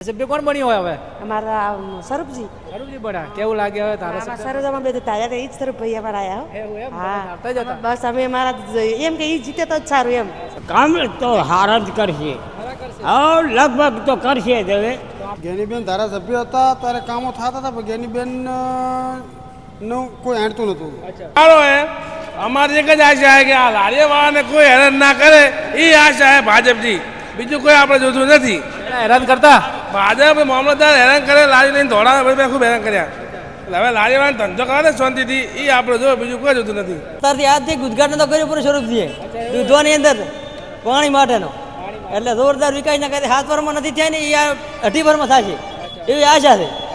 સભ્ય કોણ બન્યું હોય હવે? અમારા સ્વરૂપજી. અરુણજી બના કેવું લાગે હવે તારા સરોજામાં બે રહ્યા એ જ સ્વરૂપભાઈ અમારા આયા એવું એમ? હો. હા આવતા જ હતા? બસ અમે અમારા એમ કે એ જીતે તો જ સારું એમ. કામ તો હારા જ કરશે. હા લગભગ તો કરશે જ હવે. જ્ઞાનીબેન ધારાસભ્ય હતા ત્યારે કામો થતા હતા પણ ગેનીબેનનું કોઈ હેડતું નહોતું સારો એ અમારી એક જ આશા છે કે આ લારીવાળાને કોઈ હેરાન ના કરે એ આશા હે ભાજપની. બીજું કોઈ આપણે જોતું નથી. હેરાન કરતા? ભાજપ મામલતદાર હેરાન કરે લારી લઈને ધોળા ભાઈ ખૂબ હેરાન કર્યા. એટલે હવે લારીવાળાને ધંધો કરે ને શાંતિથી એ આપણે જો બીજું કોઈ જોતું નથી. અત્યારથી આજથી ઉદઘાટન તો કર્યું પૂરું સ્વરૂપજીએ દૂધવાની અંદર પાણી માટેનો. એટલે જોરદાર વિકાસના કાંઈ હાથ પરમાં નથી થયા ને એ આ અઢી પરમાં થશે. એવી આશા છે.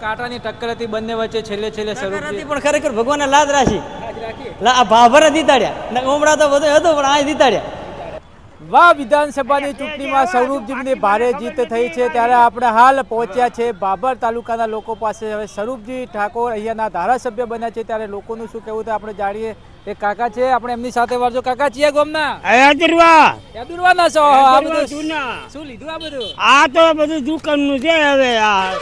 કાંટાની ટક્કર હતી બંને વચ્ચે છેલ્લે છેલ્લે સરકારથી પણ ખરેખર ભગવાને લાદ રાખી. લા- આ ભાભરે જીતાડ્યા. ને ઉમરા તો બધો હતો પણ આ જીતાડ્યા. વાહ વિધાનસભાની ચૂંટણીમાં સ્વરૂપજીની ભારે જીત થઈ છે ત્યારે આપણે હાલ પહોંચ્યા છે બાબર તાલુકાના લોકો પાસે. હવે સ્વરૂપજી ઠાકોર અહીંયાના ધારાસભ્ય બન્યા છે ત્યારે લોકોનું શું કહેવું તો આપણે જાણીએ. એ કાકા છે આપણે એમની સાથે વાંચો કાકા છીએ ગોમના? અયાદરવા ક્યાં છો? આ બધું શું લીધું આ બધું? આ તો બધું દુકાનનું છે હવે આ.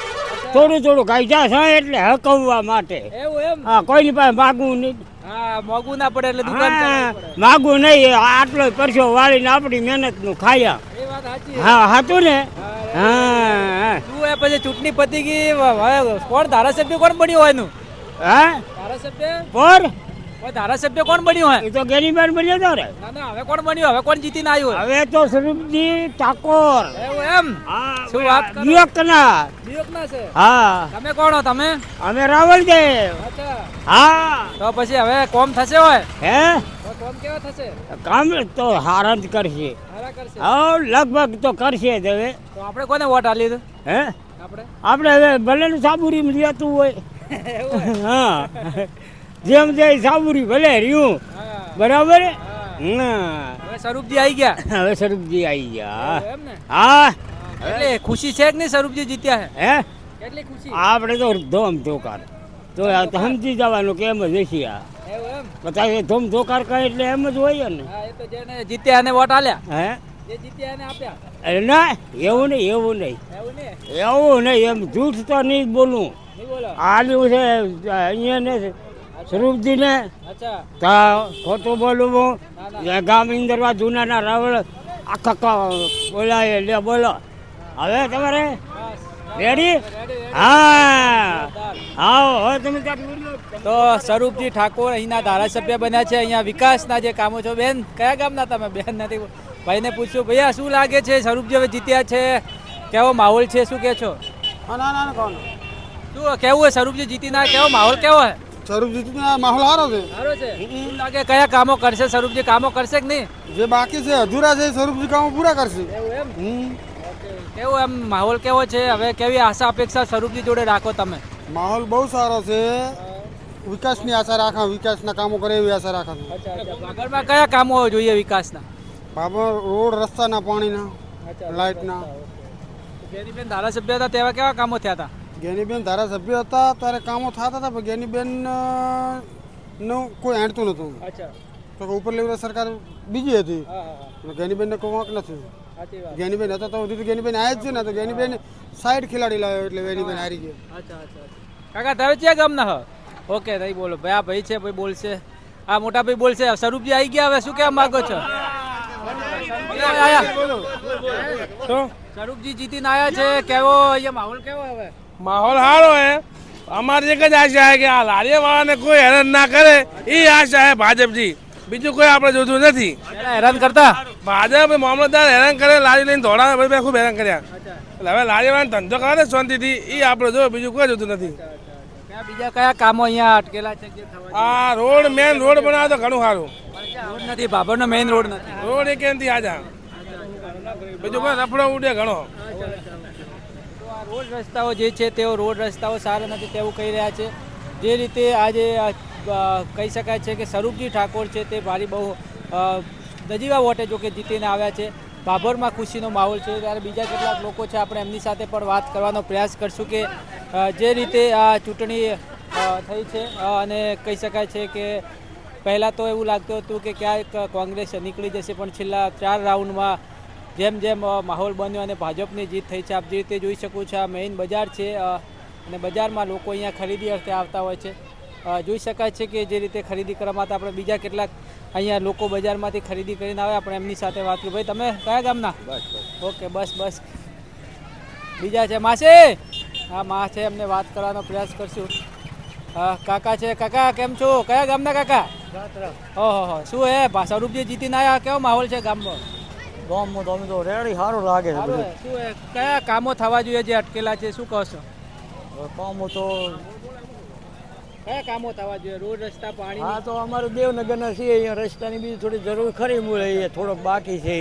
થોડું થોડું ગાયજા છે એટલે હકવવા માટે. એવું એમ? હા કોઈની પાસે માગવું નહીં. હા મોંઘું ના પડે એટલે દુકાન પડે. માગવું નહીં આટલો પરસો વાળીને આપણી મહેનતનું ખાયા. એ વાત સાચી હા હતું ને? હા શું એ પછી ચૂંટણી પતી ગઈ કોણ ધારાસભ્ય કોણ બન્યું હોય એનું? હા? ધારાસભ્ય? પર ધારાસભ્ય કોણ બન્યું હોય એ તો ગરીબાન બન્યો તો રે. ના ના હવે કોણ બન્યું? હવે કોણ જીતીને આવ્યું હવે તો સ્વરૂપજી ઠાકોર. એવું એમ? હા શું વાત કરો? યુવકના દિયોકના છે? હા. તમે કોણ હો તમે? અમે રાવલદેવ અચ્છા. હા. તો પછી હવે કોમ થશે હોય? હે? કોમ કેવા થશે? કામ તો હારા જ કરશે. હારા કરશે. હા લગભગ તો કરશે જ હવે. તો આપણે કોને વોટ આલી દઉં હે? આપણે? આપણે હવે ભલે સાબુરી મળ્યા તું હોય? હા. જેમ જે સાબુરી ભલે રહ્યું. બરાબર? હવે સ્વરૂપજી આવી ગયા? હવે સ્વરૂપજી આવી ગયા. હા એટલે ખુશી છે કે નહીં સ્વરૂપજી જીત્યા હે? કેટલી ખુશી? આપણે તો ધોમ ધોકાર તો સમજી જવાનું કે એમ જ હશે આ. એવું બધા ધોમ ધોકાર કહે એટલે એમ જ હોય ને. જેને જીત્યા અને વોટ આલ્યા. હે? જીત્યા અરે ના એવું નહીં એવું નહીં. એવું નહીં? એમ જૂઠ તો નહીં બોલું. નહીં બોલો? આલ્યું છે અહીંયા ને સ્વરૂપજી ને અચ્છા. તો ખોટું બોલવું. એ ગામ ઇન્દરવા જૂનાના રાવળ આખા બોલાય લે બોલો. હવે તમારે રેડી? હા. આવો તમે તો સ્વરૂપજી ઠાકોર અહીંના ધારાસભ્ય બન્યા છે. અહીંયા વિકાસના જે કામો છો બેન કયા ગામના તમે? બેન નથી. ભાઈને પૂછ્યું ભૈયા શું લાગે છે? સ્વરૂપજી હવે જીત્યા છે. કેવો માહોલ છે? શું કે છો? હા ના ના કોણ? શું કેવું હોય સ્વરૂપજી જીતીને? કેવો માહોલ કેવો હે સ્વરૂપજીના માહોલ સારો છે. સારો છે. શું લાગે કયા કામો કરશે સ્વરૂપજી કામો કરશે કે નહીં? જે બાકી છે અધૂરા છે સ્વરૂપજી કામો પૂરા કરશે. કેવો એમ માહોલ કેવો છે? હવે કેવી આશા અપેક્ષા સ્વરૂપજી જોડે રાખો તમે? માહોલ બહુ સારો છે. વિકાસની આશા રાખા વિકાસના કામો કરે એવી આશા રાખા આગળમાં કયા કામો જોઈએ વિકાસના? બાબર રોડ રસ્તાના પાણીના લાઇટના. ધારાસભ્ય હતા તેવા કેવા કામો થયા હતા? જ્ઞાનીબેન ધારાસભ્ય હતા ત્યારે કામો થતા હતા પણ જ્ઞાનીબેન અ, નું કોઈ આંટતું નહોતું તો ઉપર લેવલ સરકાર બીજી હતી. હા કોઈ વાંક નથી. ગેનીબેન હતા તો હજુ તો જ્ઞાનીબેન આવ્યા જ છે ને તો ગેનીબેન સાઈડ ખેલાડી લાવ્યો એટલે ગેનીબેન હારી ગયા. કાકા તમે ક્યાં ગામના હો? ઓકે ભાઈ બોલો. ભાઈ આ ભાઈ છે ભાઈ બોલશે. આ મોટા ભાઈ બોલશે. સ્વરૂપજી આવી ગયા હવે શું કહેવા માંગો છો? આયા સ્વરૂપજી જીતીને આવ્યા છે કેવો અહીંયા માહોલ કેવો હવે? માહોલ સારો હે. અમારી એક જ આશા છે કે આ લારીવાળાને કોઈ હેરાન ના કરે. એ આશા હે ભાજપજી. બીજું કોઈ આપણે જોતું નથી. હેરાન કરતા? ભાજપ મામલતદાર હેરાન કરે લારી લઈને ધોળા ભાઈ ખૂબ હેરાન કર્યા. એટલે હવે લારીવાળાને ધંધો કરે શાંતિથી એ આપણે જો બીજું કોઈ જોતું નથી. બીજા કયા કામો અહીંયા અટકેલા છે આ રોડ મેન રોડ બનાવે તો ઘણું સારું. રોડ નથી બાબરનો મેઇન રોડ નથી. રોડ એક એનથી આજા. બીજું કોઈ રફડો ઉડે ઘણો. રોડ રસ્તાઓ જે છે, તેઓ રોડ રસ્તાઓ સારા નથી તેવું કહી રહ્યા છે. જે રીતે આજે કહી શકાય છે કે સ્વરૂપજી ઠાકોર છે તે ભારી બહુ નજીવા વોટે જો કે જીતીને આવ્યા છે. ભાભરમાં ખુશીનો માહોલ છે. ત્યારે બીજા કેટલાક લોકો છે, આપણે એમની સાથે પણ વાત કરવાનો પ્રયાસ કરશું કે જે રીતે આ ચૂંટણી થઈ છે અને કહી શકાય છે કે પહેલાં તો એવું લાગતું હતું કે ક્યાંક કોંગ્રેસ નીકળી જશે, પણ છેલ્લા ચાર રાઉન્ડમાં જેમ જેમ માહોલ બન્યો અને ભાજપની જીત થઈ છે આપ જે રીતે જોઈ શકો છો આ મેઇન બજાર છે અને બજારમાં લોકો અહીંયા ખરીદી અર્થે આવતા હોય છે. જોઈ શકાય છે કે જે રીતે ખરીદી કરવા માટે આપણે બીજા કેટલાક અહીંયા લોકો બજારમાંથી ખરીદી કરીને આવે આપણે એમની સાથે વાત કરી. ભાઈ તમે કયા ગામના? ઓકે બસ બસ. બીજા છે માસે હા મા છે એમને વાત કરવાનો પ્રયાસ કરશું. હા કાકા છે કાકા કેમ છો? કયા ગામના કાકા? ઓહો શું હે? સ્વરૂપજી જીતીને આવ્યા કેવો માહોલ છે ગામમાં ગામમાં તો અમે તો રેડી સારું લાગે છે શું કયા કામો થવા જોઈએ જે અટકેલા છે? શું કહો છો? કામો તો કયા કામો થવા જોઈએ? રોડ રસ્તા પાણી હા તો અમારે દેવનગરના છીએ. અહીંયા રસ્તાની બીજી થોડી જરૂર ખરી મળે. થોડોક બાકી છે.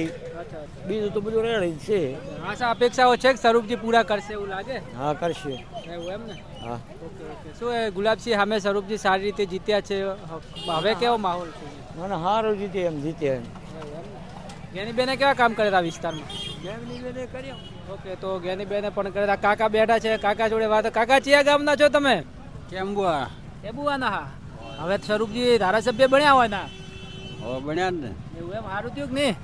બીજું તો બધું રેડી છે. આશા અપેક્ષાઓ છે કે સ્વરૂપજી પૂરા કરશે એવું લાગે? હા કરશે. એવું એમ ને? હા. Okay okay. શું એ ગુલાબસિંહ સામે સ્વરૂપજી સારી રીતે જીત્યા છે? હવે કેવો માહોલ છે? મને સારું જીતે એમ જીતે એમ. જ્ઞાનીબેને કેવા કામ કરેલા વિસ્તારમાં? ઓકે તો જ્ઞાનીબેને પણ કરેલા કાકા બેઠા છે. કાકા જોડે વાત કાકા ચિયા ગામના છો તમે? કેમ બુઆ? કેબુઆના હા. હવે સ્વરૂપજી ધારાસભ્ય બન્યા હોય ના. ઓ બન્યા જ ને. એવું એમ? સારું થયું કે નહીં?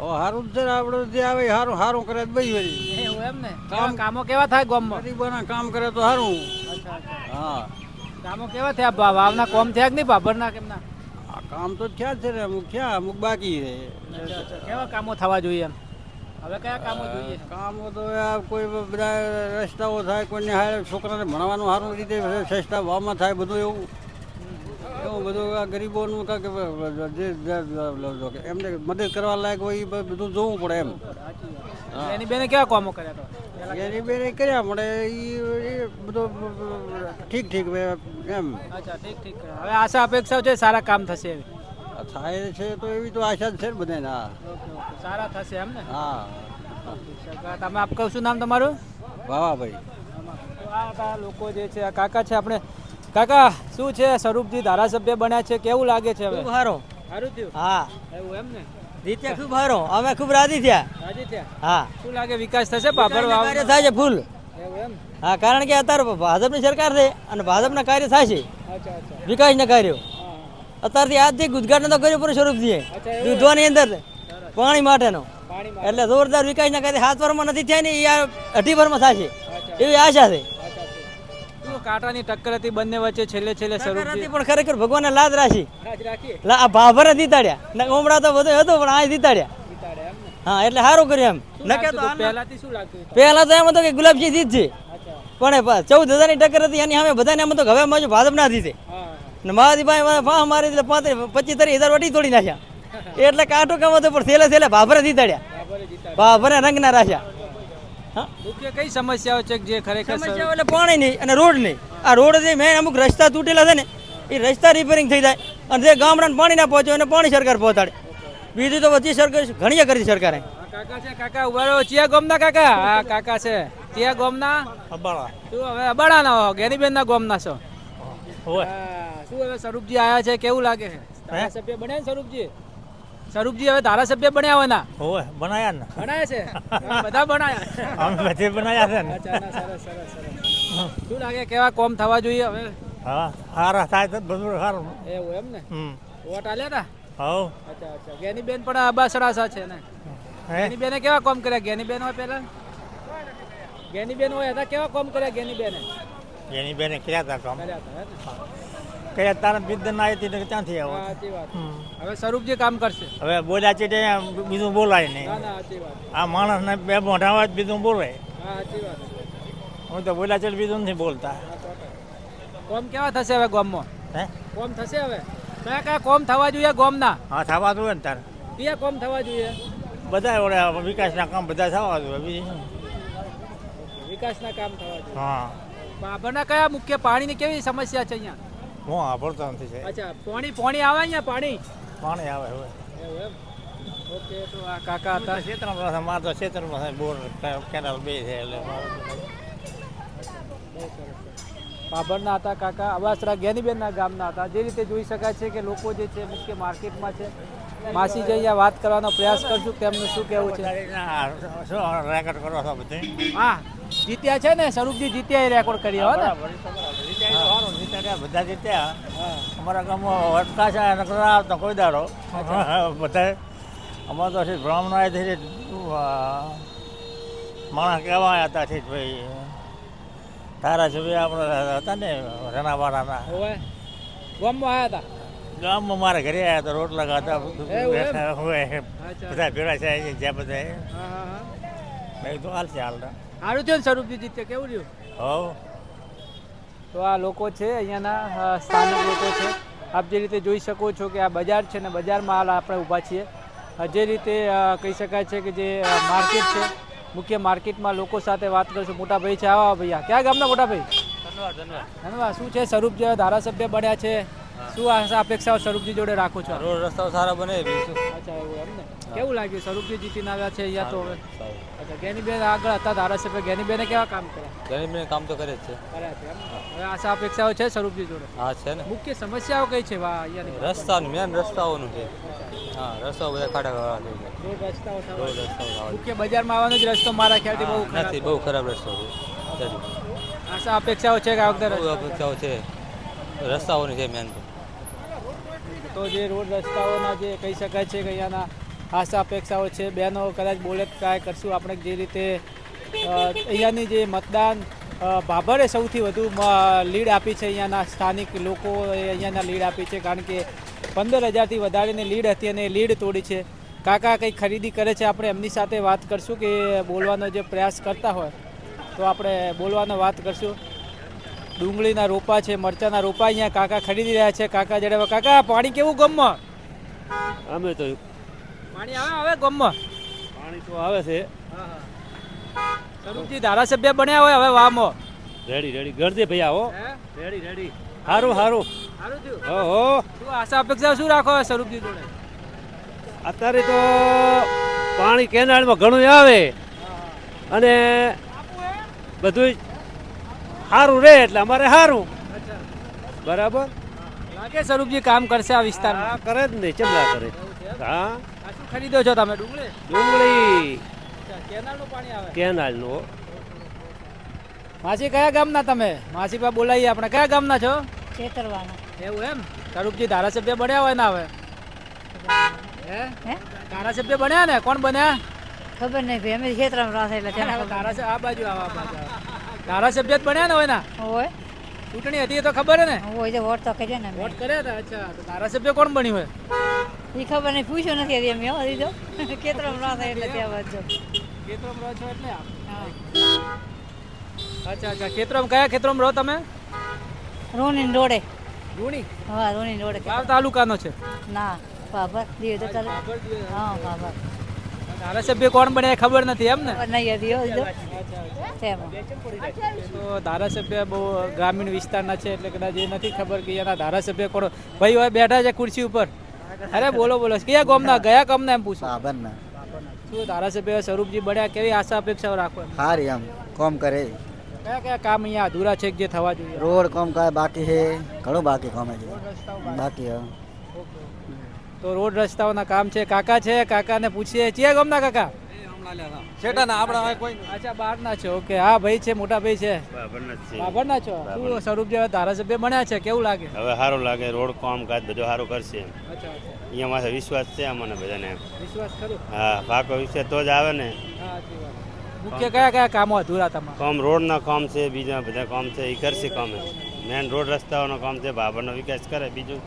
ઓ સારું છે આપણે જે આવે સારું સારું કરે તો બઈ વળી. એવું એમ ને? કામ કામો કેવા થાય ગામમાં? ગરીબોના કામ કરે તો સારું હા. કામો કેવા થયા? વાવના કોમ થયા કે નહીં? બાબરના કેમના કામ તો જ છે ને અમુક થયા અમુક બાકી છે. કેવા કામો થવા જોઈએ એમ? હવે કયા કામો જોઈએ? કામો તો આ કોઈ બધા રસ્તાઓ થાય કોઈને હારે છોકરાને ભણવાનું સારું રીતે સસ્તા ભાવમાં થાય બધું એવું. એવું બધું આ ગરીબોનું કાંક જે જે- એમને મદદ કરવા લાયક હોય એ બધું જોવું પડે એમ. એની બેને કેવા કામો કર્યા તો? એની બેને કર્યા મળે એ બધું ઠીક ઠીક એમ. અચ્છા ઠીક ઠીક હવે આશા અપેક્ષાઓ છે સારા કામ થશે એવી? થાય છે તો એવી તો આશા છે ને બધાને હા ઓકે ઓકે. સારા થશે એમ ને? હા. તમે આપ કહું શું નામ તમારું? વાવાભાઈ આ લોકો જે છે આ કાકા છે આપણે. કાકા શું છે? સ્વરૂપજી ધારાસભ્ય બન્યા છે. કેવું લાગે છે હવે? સારો. સારું થયું? હા. એવું એમ ને? જીત્યા ખૂબ હારો અમે ખૂબ રાજી થયા. રાજી થયા? હા. શું લાગે વિકાસ થશે? વાવ કાર્ય થાય છે ફૂલ હા કારણ કે અત્યારે ભાજપની સરકાર છે અને ભાજપના કાર્ય થાય છે. વિકાસના કાર્યો. અત્યારથી આજથી ગુજરાતને તો કર્યું પૂરું સ્વરૂપ છે? દૂધવાની અંદર. પાણી માટેનો. એટલે જોરદાર વિકાસના કાર્ય હાથ વારમાં નથી થયા ને એ અઢી વારમાં થશે છે. એવી આશા છે. શું કાંટાની ટક્કર હતી બંને વચ્ચે છેલ્લે છેલ્લે શરૂ નથી પણ ખરેખર ભગવાને લાજ રાખી. લાજ રાખી. લા- આ ભાભરે જીતાડ્યા. ને ઉમરા તો બધો હતો પણ આ જીતાડ્યા. એમ ને હા એટલે સારું કર્યું એમ. નકે તો પહેલાથી શું લાગતું પહેલા તો એમ હતો કે ગુલાબજી જીત છે પણ ચૌદ હજારની ટક્કર હતી એની સામે બધાને એમ તો હવે અમારે ભાજપ ના જીતે. ને મહાદીભાઈ ફાહ મારી એટલે પાંત્રીસ પચીસ ત્રીસ હજાર વટી તોડી નાખ્યા. એટલે કાંટું કામ હતું પણ છેલ્લે છેલ્લે ભાભરે જીતાડ્યા. જીતાડે ભાભરે રંગના રાખ્યા. મુખ્ય કઈ સમસ્યાઓ છે જે ખરેખર સમસ્યાઓ એટલે પાણી નહીં અને રોડ નહીં. આ રોડ જે મેન અમુક રસ્તા તૂટેલા છે ને એ રસ્તા રિપેરિંગ થઈ જાય. અને જે ગામડાને પાણી ના પહોંચે એને પાણી સરકાર પહોંચાડે. બીજું તો બધી સરકાર ઘણી કરી સરકારે. કાકા છે કાકા ઊભા રહ્યો ચિયા ગોમના કાકા? હા કાકા છે. ચિયા ગોમના? અબાળા તું હવે અબાડાના હો? ગેરીબેન ના ગોમના છો? શું હવે સ્વરૂપજી આયા છે? કેવું લાગે છે? સભ્ય બને સ્વરૂપજી? સ્વરૂપજી હવે ધારાસભ્ય બન્યા હોય ના હોય બનાયા ને. બનાયા છે? બધા બનાયા. અમે બધે બનાયા છે ને. સરસ સરસ સરસ. શું લાગે કેવા કોમ થવા જોઈએ હવે? હા સારા થાય તો બધું સારું. એવું એમ ને? વોટ આલ્યા તા? હવ. અચ્છા અચ્છા. ગેનીબેન પણ અબાસરાસા છે ને. ગેની બેને કેવા કોમ કર્યા? ગેની બેન હોય પહેલા? ગેનીબેન હોય હતા કેવા કોમ કર્યા ગેનીબેને? ગેની બેને કર્યા હતા કોમ. કર્યા હતા ને? કયા તારા બિદન ના આવી હતી ક્યાંથી આવો? સાચી વાત. હવે સ્વરૂપજી કામ કરશે. હવે બોલ્યા છે તે બીજું બોલાય નહીં. ના ના આ માણસને બે મોઢાવા જ બીજું બોલે. હા સાચી વાત. હું તો બોલ્યા છે બીજું નથી બોલતા. કોમ કેવા થશે હવે ગોમમાં? હે? કોમ થશે હવે? કયા કયા કોમ થવા જોઈએ ગોમના. હા થવા જોઈએ ને તારે. કયા કોમ થવા જોઈએ? બધા ઓળે વિકાસના કામ બધા થવા જોઈએ બીજું વિકાસના કામ થવા જોઈએ. હા. બાબરના કયા મુખ્ય પાણીની કેવી સમસ્યા છે અહીંયા? હું સાંભળતો નથી છે અચ્છા પાણી પાણી આવે અહીંયા પાણી? પાણી આવે હવે. એવું એમ? ઓકે તો આ કાકા હતા. ક્ષેત્રમાં પાસે મારે તો ક્ષેત્રમાં પાસે બોર કેનાલ બે છે એટલે પાભરના હતા કાકા અવાસરા જ્ઞાનીબેનના ગામના હતા. જે રીતે જોઈ શકાય છે કે લોકો જે છે મુખ્ય માર્કેટમાં છે માસી જે અહીંયા વાત કરવાનો પ્રયાસ કરશું કે તેમનું શું કહેવું છે? શું રેકોર્ડ કરો છો બધે? હા જીત્યા છે ને સ્વરૂપજી જીત્યા એ રેકોર્ડ કરી હો ને? બધા જીત્યા અમારા ગામમાં વટકા છે નકર આવતા કોઈ દાડો. બધા અમારે તો બ્રાહ્મણ છે માણસ આવ્યા હતા છે ભાઈ? ધારાસભ્ય આપણે હતા ને રનાવાળાના હોવે. ગામમાં આવ્યા હતા ગામમાં મારા ઘરે આવ્યા હતા રોટલા ખાતા બધા ભેળા છે જ્યાં બધા મેં હાલ હાલશે હાલતા સારું થયું ને કેવું રહ્યું? હવ. તો આ લોકો છે અહીંયાના સ્થાનિક લોકો છે. આપ જે રીતે જોઈ શકો છો કે આ બજાર છે ને બજારમાં હાલ આપણે ઊભા છીએ. જે રીતે કહી શકાય છે કે જે માર્કેટ છે મુખ્ય માર્કેટમાં લોકો સાથે વાત કરશું. મોટા ભાઈ છે. આવા ભૈયા ક્યાં ગામના મોટા ભાઈ ધન્યવાદ શું છે? સ્વરૂપ જે ધારાસભ્ય બન્યા છે? શું આશા અપેક્ષાઓ સ્વરૂપજી જોડે રાખો છો? રોડ રસ્તાઓ સારા બને અચ્છા એવું એમ ને? કેવું લાગ્યું? સ્વરૂપજી જીતીને આવ્યા છે અહીંયા તો? હવે અચ્છા ગેનીબેન આગળ હતા ધારાસભ્ય. ગેનીબેને કેવા કામ કર્યા? ગરીબને કામ તો કરે જ છે. કર્યા છે એમ હવે આશા અપેક્ષાઓ છે સ્વરૂપજી જોડે? હા છે ને. મુખ્ય સમસ્યાઓ કઈ છે વા અહીંયાની? રસ્તાનું મેન રસ્તાઓનું છે. હા રસ્તાઓ બધા ખાડા ખાડા રસ્તાઓ રોડ રસ્તાઓ મુખ્ય બજારમાં આવવાનો જ રસ્તો મારા ખ્યાલથી બહુ ખરાબ નથી બહુ ખરાબ રસ્તો છે. આશા અપેક્ષાઓ છે કે આ વખતે અપેક્ષાઓ છે. રસ્તાઓની છે મેન તો. તો જે રોડ રસ્તાઓના જે કહી શકાય છે કે અહીંયાના આશા અપેક્ષાઓ છે, બહેનો કદાચ બોલે કાંઈ કરશું આપણે જે રીતે અહીંયાની જે મતદાન ભાભરે સૌથી વધુ લીડ આપી છે અહીંયાના સ્થાનિક લોકો અહીંયાના લીડ આપી છે કારણ કે પંદર હજારથી વધારેની લીડ હતી અને લીડ તોડી છે. કાકા કંઈ ખરીદી કરે છે આપણે એમની સાથે વાત કરશું કે બોલવાનો જે પ્રયાસ કરતા હોય તો આપણે બોલવાનો વાત કરશું. ડુંગળીના રોપા છે મરચાના રોપા અહીંયા કાકા ખરીદી રહ્યા છે. કાકા જડે કાકા પાણી કેવું ગમમાં? અમે તો પાણી આવે આવે ગમમાં? પાણી તો આવે છે. સ્વરૂપજી ધારાસભ્ય બન્યા હોય હવે વામો. Ready ready. ગરજે ભાઈ આવો. Ready ready. સારું હારું. થયું. ઓહો શું આશા અપેક્ષા શું રાખો સ્વરૂપજી જોડે? અત્યારે તો પાણી કેનાળમાં ઘણું આવે. અને બધું સારું રહે એટલે અમારે સારું બરાબર? લાગે સ્વરૂપજી કામ કરશે આ વિસ્તારમાં. હા કરે જ નહીં ચમલા કરે? હા? શું ખરીદો છો તમે ડુંગળી? ડુંગળી. કેનાલનું પાણી આવે. કેનાલનો માસી કયા ગામના તમે? માસી પા બોલાવીએ આપણે. કયા ગામના છો? ખેતરવાના. એવું એમ? સ્વરૂપજી ધારાસભ્ય બન્યા હોય ને હવે? હે? હે? ધારાસભ્ય બન્યા ને? કોણ બન્યા? ખબર નહીં ભાઈ અમે ખેતરમાં રહે એટલે ધારાસભ્ય આ બાજુ આવા બાજુ આવો. ધારાસભ્ય જ બન્યા ને હોય ના? હોય. ચૂંટણી હતી એ તો ખબર ને? હોય તો વોટ તો કરીએ ને વોટ કર્યા હતા? અચ્છા તો ધારાસભ્ય કોણ બન્યું હોય? એ ખબર નહીં પૂછ્યું નથી હજી અમે હો દીધો ખેતરમાં થાય એટલે ત્યાં વાંચો ખેતરોમાં રહો છો એટલે અચ્છા અચ્છા ખેતરોમાં કયા ખેતરોમાં રહો તમે? રોની રોડે. રોની? હા રોની રોડે. વાવ તાલુકાનો છે. ના બાબર દીધો તો હા બાબર. ધારાસભ્ય કોણ બન્યા ખબર નથી એમ ને? નહીં હતી હો દીધો તેમાં. તો ધારાસભ્ય બહુ ગ્રામીણ વિસ્તારના છે એટલે કદાચ એ નથી ખબર કે એના ધારાસભ્ય કોણ ભાઈ હોય બેઠા છે ખુરશી ઉપર. અરે બોલો બોલો. કયા ગામના? ગયા ગામના એમ પૂછો. બાબરના શું ધારાસભ્ય સ્વરૂપજી બન્યા? કેવી આશા અપેક્ષાઓ રાખો સારી હારી આમ. કોમ કરે. કયા કયા કામ અહીંયા અધૂરા છે જે થવા જોઈએ? રોડ કોમ કાય બાકી છે. ઘણું બાકી કામ છે. બાકી હા તો રોડ રસ્તાઓના કામ છે. કાકા છે. કાકાને પૂછીએ. ચિયા ગમના કાકા? છેટાના આપણા કોઈ અચ્છા બહારના છો. ઓકે હા ભાઈ છે મોટા ભાઈ છે. બાબરના છો? શું સ્વરૂપ જેવા ધારાસભ્ય બન્યા છે? કેવું લાગે? હવે સારું લાગે. રોડ કામકાજ બધું સારું કરશે અચ્છા અચ્છા. અહીંયા માથે વિશ્વાસ છે અમને બધાને વિશ્વાસ ખરો? હા પાકો વિશ્વાસ તો જ આવે ને. મુખ્ય કયા કયા કામો અધૂરા તમારા? કામ રોડના કામ છે બીજા બધા કામ છે એ કરશે કામ મેન રોડ રસ્તાઓનો કામ છે બાબરનો વિકાસ કરે બીજું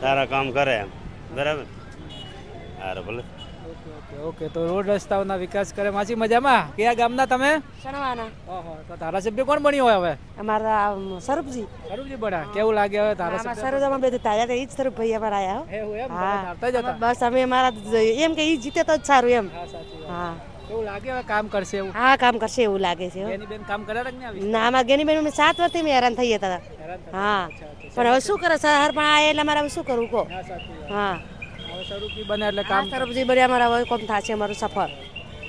સારા કામ કરે એમ. બરાબર. સારું ભલે. ઓકે ઓકે ઓકે તો રોડ રસ્તાઓના વિકાસ કરે. માસી મજામાં? કયા ગામના તમે? શણવાના. ઓહો તો ધારાસભ્ય કોણ બન્યો હોય હવે? અમારા સરપજી સરપજી બડા કેવું લાગે હવે ધારાસભ્ય? સરોજામાં બે તાજા તો ઈ જ સ્વરૂપ ભાઈ અમારા આયા હે. હું. એમ બસ અમે અમારા એમ કે ઈ જીતે તો જ સારું એમ. હા સાચી વાત. હા. કેવું લાગે હવે કામ કરશે એવું? હા કામ કરશે એવું લાગે છે હો. બેન કામ કરે કે નહીં ના અમારા ગેની બેન અમે સાત વર્ષથી અમે હેરાન થઈ હતા હા. પણ હવે શું કરે સર પણ આ એટલે મારે શું કરવું કહો. હા. સ્વરૂપજી બને એટલે કામ કામ બને અમારા હવે કોમ થશે અમારું સફર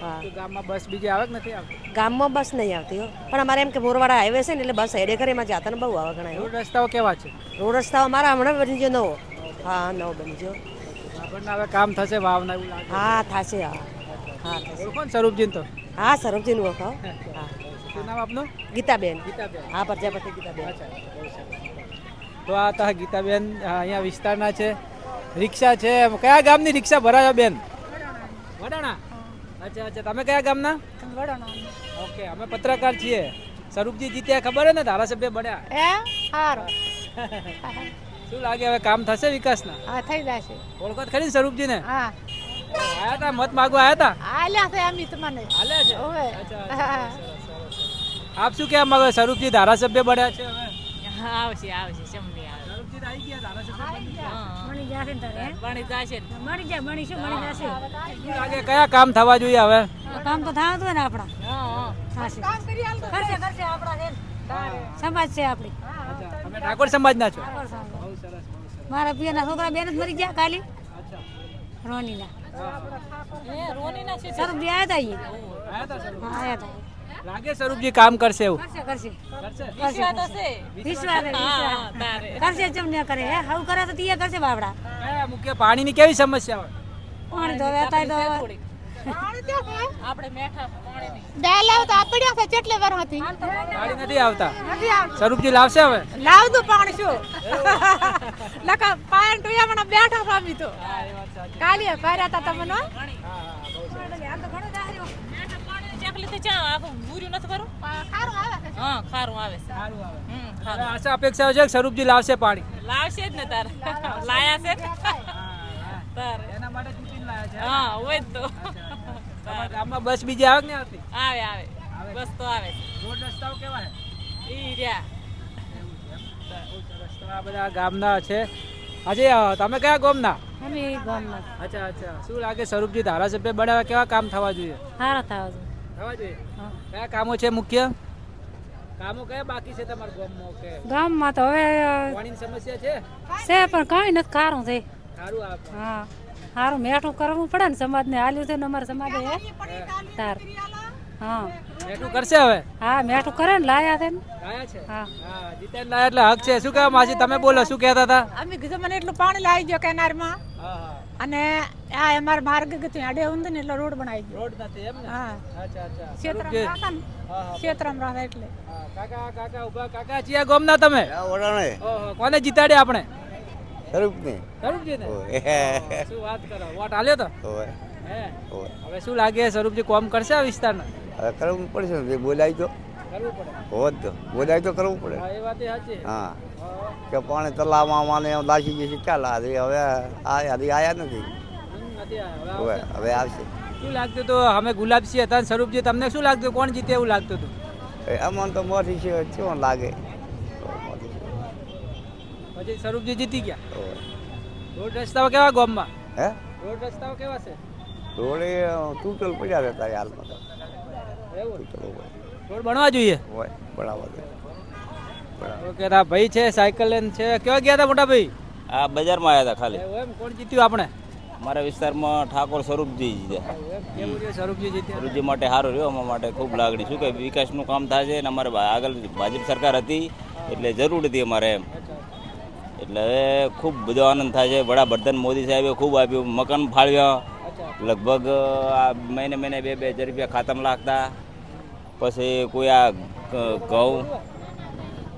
હા. ગામમાં બસ બીજી આવે કે નથી આવતી? ગામમાં બસ નહીં આવતી હો. પણ અમારે એમ કે મોરવાડા હાઈવે છે ને એટલે બસ હેડે કરે એમાં જાતા ને બહુ આવે ઘણા. રોડ રસ્તાઓ કેવા છે? રોડ રસ્તાઓ અમારા હમણાં બની ગયો નવો. હા નવો બની ગયો. આપણને હવે કામ થશે વાવના એવું લાગે. હા થશે હા. હા થશે ઓળખો ને તો? હા સરૂપજીન ઓળખાવ. હા. શું નામ આપનું? ગીતાબેન. ગીતાબેન. હા પ્રજાપતિ ગીતાબેન. તો આ હતા ગીતાબેન અહીંયા વિસ્તારના છે. રિક્ષા છે. કયા ગામની રિક્ષા ભરાયો બેન? વડાણા. અચ્છા અચ્છા. તમે કયા ગામના? ઓકે અમે પત્રકાર છીએ. સ્વરૂપજી જીત્યા ખબર હે ને? ધારાસભ્ય બન્યા. એ સારું શું લાગે હવે કામ થશે વિકાસના? હા થઈ જશે. ઓળખત ખરી ને સ્વરૂપજીને? હા. આયા તા મત માગવા આયા તા? આલ્યા છે અમિત તમને. આલ્યા છે? ઓવે. આપ શું કહેવા માંગો સ્વરૂપજી ધારાસભ્ય બન્યા છે હવે? આવશે આવશે સમજી આવે. સ્વરૂપજી આવી ગયા ધારાસભ્ય ને ને. કયા કામ થવા જોઈએ હવે? કામ તો થતું હોય ને આપણા. સમાજ છે તમે ઠાકોર સમાજના છો? બહુ સરસ બહુ સરસ. મારા પિયરના છોકરા બેન જ મરી ગયા કાલી. રોનીના. ના સર બી આવ્યા હતા આયા તા સ્વરૂપ હા હતા લાગે સ્વરૂપજી કામ કરશે એવું? કરશે કરશે. કરશે? વિશ્વાસ હશે? વિશ્વાસ કરશે ન કરે. હે હવ કરે તો તીએ કરશે કયા મુખ્ય પાણીની કેવી સમસ્યા હોય? પાણી તો હવે તો આપણે મેઠા પાણી નહીં બે લાવ તો આ પડ્યા છે કેટલે વાર હતી. પાણી નથી આવતા. નથી આવતું. સ્વરૂપજી લાવશે હવે? લાવતું પાણી શું? પાયન ટુયામણા બેઠા સ્વામી તો. કાલીએ ભર્યા હતા તમે નો? તો ચા આખું બુર્યું નથી ખરું સારું આવે છે. હા ખારું આવે. છે સારું આવે હમ હવે ખારું આશા અપેક્ષા છે સ્વરૂપજી લાવશે પાણી. લાવશે જ ને તાર. લાયા છે? એના માટે ચૂંટીને લાયા છે. હા હોય જ તો. ગામમાં બસ બીજી આવે કે નહીં આવતી? આવે આવે. બસ તો આવે રોડ રસ્તાઓ કેવા છે? છે. ઈ રહ્યા બહુ આ બધા ગામના છે. આજે તમે કયા ગામના? અમે ગામમાં અચ્છા અચ્છા. શું લાગે સ્વરૂપજી ધારાસભ્ય બનાવ્યા કેવા કામ થવા જોઈએ? સારા થવા થવા જોઈએ? કયા કામો છે મુખ્ય? કામો કયા બાકી છે તમારા ગામમાં? કે ગામમાં તો હવે પાણીની સમસ્યા છે? છે પણ કાંઈ નથી ખારું છે. આપ હા. સારું મેઠું કરવું પડે ને સમાજને હાલ્યું છે ને અમારા સમાજે તાર. હા. એટલું કરશે હવે? હા મેઠું કરે ને લાયા છે લાયા છે? હા. હા જીતેન લાયા એટલે હક છે. શું કહેવા માસી તમે બોલો શું કહેતા હતા? અમે કીધું મને એટલું પાણી લાવી ગયો કેનારમાં હા હા. અને આ અમાર માર્ગ ગતિ આડે ઉંદ ને એટલે રોડ બનાવી ગયો રોડ નથી એમ ને? હા. અચ્છા અચ્છા. ક્ષેત્રમાં ને? હા ક્ષેત્રમાં રાખા એટલે. કાકા કાકા ઊભા કાકા ચિયા ગોમના તમે? વડાણે. ઓહો કોને જીતાડ્યા આપણે? સ્વરૂપની સ્વરૂપજીને ને શું વાત કરો? વોટ આલ્યો તો? હે. હવે શું લાગે? સ્વરૂપજી કોમ કરશે આ વિસ્તારના હવે કરવું પડશે ને બોલાય તો. હોત તો. બોલાય તો કરવું પડે. હા. કે પાણી તલાવમાં માને એમ લાસી જશે ચાલ આજે હવે આ હજી આવ્યા નથી. હવે હવે આવશે. શું લાગતું હતું? અમે ગુલાબસિંહ હતા સ્વરૂપજી તમને શું લાગતું? કોણ જીતે એવું લાગતું હતું? અમને તો મોટી છે શું લાગે. પછી સ્વરૂપજી જીતી ગયા. રોડ રસ્તાઓ કેવા ગામમાં? હે? રોડ રસ્તાઓ કેવા છે? રોડે તૂટલ પડ્યા રહેતા હાલમાં રોડ બનવા જોઈએ? હોય બરાબર છે ઓકે આ ભાઈ છે સાયકલ લઈને છે. કેવા ગયા હતા મોટા ભાઈ? આ બજારમાં આવ્યા હતા ખાલી. એમ? કોણ જીત્યું આપણે? અમારા વિસ્તારમાં ઠાકોર સ્વરૂપજી જીત્યા? સ્વરૂપજી માટે સારું રહ્યો અમારા માટે ખૂબ લાગણી. શું કે વિકાસનું કામ થાય છે અને અમારે આગળ ભાજપ સરકાર હતી એટલે જરૂર હતી અમારે એમ. એટલે હવે ખૂબ બધો આનંદ થાય છે. વડાપ્રધાન મોદી સાહેબે ખૂબ આપ્યું મકાન ફાળવ્યા. લગભગ આ મહિને મહિને બે બે હજાર રૂપિયા ખાતામાં લાગતા. પછી કોઈ આ ઘઉં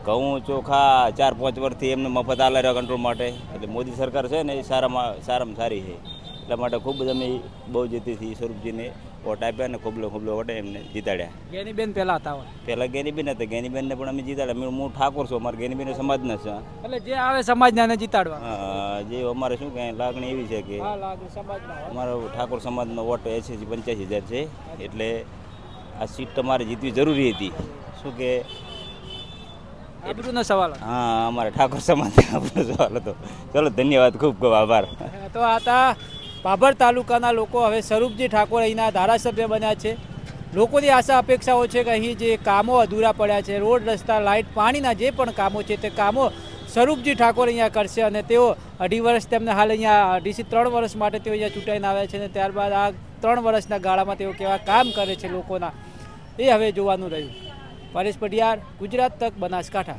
ઘઉં ચોખા ચાર પાંચ વર્ષથી એમને મફત આલે રહ્યા કંટ્રોલ માટે. એટલે મોદી સરકાર છે ને એ સારામાં સારામાં સારી છે. એટલા માટે ખૂબ જ અમે બહુ જીતીથી સ્વરૂપજીને વોટ આપ્યા ને ખુબલો ખુબલો વોટે એમને જીતાડ્યા. ગેની પહેલા હતા પહેલા ગેનીબેન હતા. ગેનીબેનને પણ અમે જીતાડ્યા. મેં હું ઠાકોર છું. અમારે ગેનીબેન સમાજના છે. એટલે જે આવે સમાજના એને જીતાડવા જે અમારે શું કહે લાગણી એવી છે કે અમારો ઠાકોર સમાજનો વોટ એસી પંચ્યાસી હજાર છે. એટલે આ સીટ તમારે જીતવી જરૂરી હતી. શું કે? આબરૂનો સવાલ હા અમારે ઠાકોર સમાજ આબરૂનો સવાલ હતો. ચલો ધન્યવાદ ખૂબ ખૂબ આભાર. તો આ હતા ભાભર તાલુકાના લોકો. હવે સ્વરૂપજી ઠાકોર અહીંના ધારાસભ્ય બન્યા છે. લોકોની આશા અપેક્ષાઓ છે કે અહીં જે કામો અધૂરા પડ્યા છે રોડ રસ્તા લાઇટ પાણીના જે પણ કામો છે તે કામો સ્વરૂપજી ઠાકોર અહીંયા કરશે અને તેઓ અઢી વર્ષ તેમને હાલ અહીંયા અઢીથી ત્રણ વર્ષ માટે તેઓ અહીંયા ચૂંટાઈને આવ્યા છે અને ત્યારબાદ આ ત્રણ વર્ષના ગાળામાં તેઓ કેવા કામ કરે છે લોકોના. એ હવે જોવાનું રહ્યું. પરેશ પઢિયાર ગુજરાત તક બનાસકાંઠા.